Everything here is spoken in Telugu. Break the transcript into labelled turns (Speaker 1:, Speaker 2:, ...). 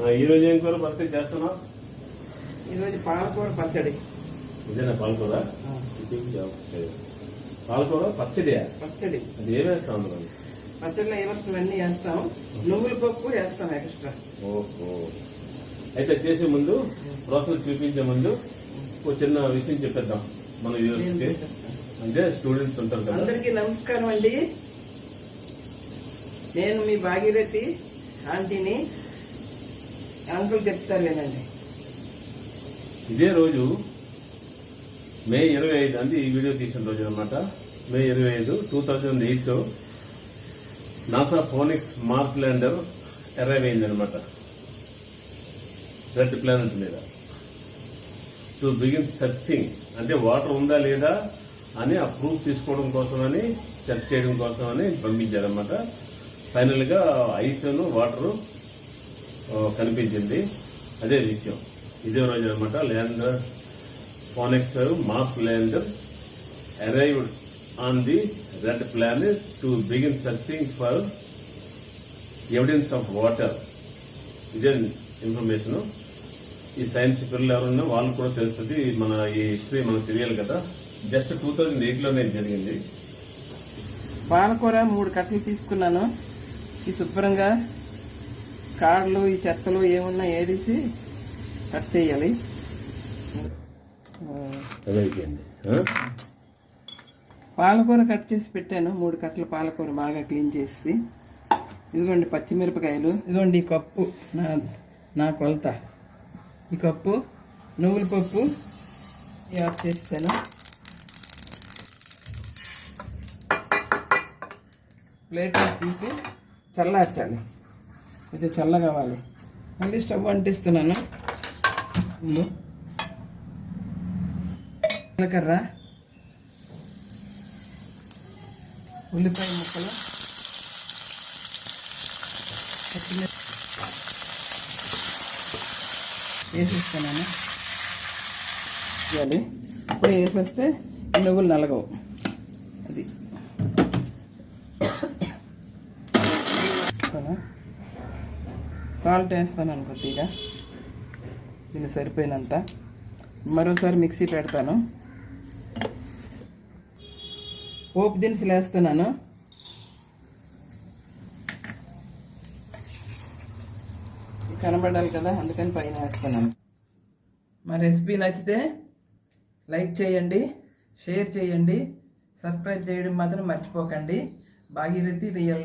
Speaker 1: ఆ, ఈ రోజు ఏం కూర పడితే చేస్తున్నావు?
Speaker 2: ఈరోజు పాలకూర పచ్చడి.
Speaker 1: ఇదేనా పాలకూర? పాలకూర పచ్చడియా?
Speaker 2: పచ్చడి.
Speaker 1: అది ఏమేస్తాం అందులో?
Speaker 2: పచ్చడిలో ఏమొస్తుందన్నీ వేస్తాం. నువ్వుల పప్పు వేస్తాం ఎక్స్ట్రా.
Speaker 1: ఓహో. అయితే చేసే ముందు ప్రాసెస్ చూపించే ముందు ఒక చిన్న విషయం చెప్పేద్దాం మన వ్యూవర్స్కి. అంటే స్టూడెంట్స్ ఉంటారు కదా.
Speaker 2: అందరికీ నమస్కారం అండి. నేను మీ భాగీరథి ఆంటీని అంకుల్ చెప్తారు వినండి
Speaker 1: ఇదే రోజు మే ఇరవై ఐదు అంటే ఈ వీడియో తీసిన రోజు అనమాట మే ఇరవై ఐదు two thousand eight NASA Phoenix Mars lander arrive అయింది అనమాట రెడ్ ప్లానెట్ మీద. టు బిగిన్ సెర్చింగ్ అంటే వాటర్ ఉందా లేదా అని ఆ ప్రూఫ్ తీసుకోవడం కోసమని సెర్చ్ చేయడం కోసమని పంపించారనమాట ఫైనల్గా ఐస్ వాటర్ కనిపించింది. అదే విషయం. ఇదే రోజు అనమాట lander Phoenix Mars lander arrived on the red planet to begin searching for evidence of water ఇదే ఇన్ఫర్మేషన్ ఈ సైన్స్ పిల్లలు ఎవరున్నా వాళ్ళు కూడా తెలుస్తుంది. మన ఈ హిస్టరీ మనకు తెలియాలి కదా. జస్ట్ టూ థౌజండ్ ఎయిట్లోనే జరిగింది.
Speaker 2: పాలకూర మూడు కట్టలు తీసుకున్నాను. ఈ శుభ్రంగా కాళ్ళు ఈ చెత్తలు ఏమున్నా ఏరిసి కట్ చేయాలి. పాలకూర కట్ చేసి పెట్టాను. మూడు కట్టల పాలకూర బాగా క్లీన్ చేసి. ఇదిగోండి పచ్చిమిరపకాయలు. ఇదిగోండి ఈ కప్పు నా నా కొలత. ఈ కప్పు నువ్వుల పప్పు యాడ్ చేస్తాను. ప్లేట్ తీసి చల్లార్చాలి. కొంచెం చల్ల కావాలి మళ్ళీ స్టవ్ అంటిస్తున్నాను. ముందు జీలకర్ర ఉల్లిపాయ ముక్కలు పచ్చిమిర్చి వేసేస్తున్నాను. వేయాలి ఇప్పుడు వేసేస్తే నువ్వులు నలగవు అది వేస్తాను సాల్ట్ వేస్తాను కొద్దిగా. దీన్ని సరిపోయినంత. మరోసారి మిక్సీ పెడతాను. పోపు దినుసులు వేస్తున్నాను. కనబడాలి కదా అందుకని పైన వేస్తున్నాను. మా రెసిపీ నచ్చితే లైక్ చేయండి షేర్ చేయండి సబ్స్క్రైబ్ చేయడం మాత్రం మర్చిపోకండి. భాగీరథి రియల్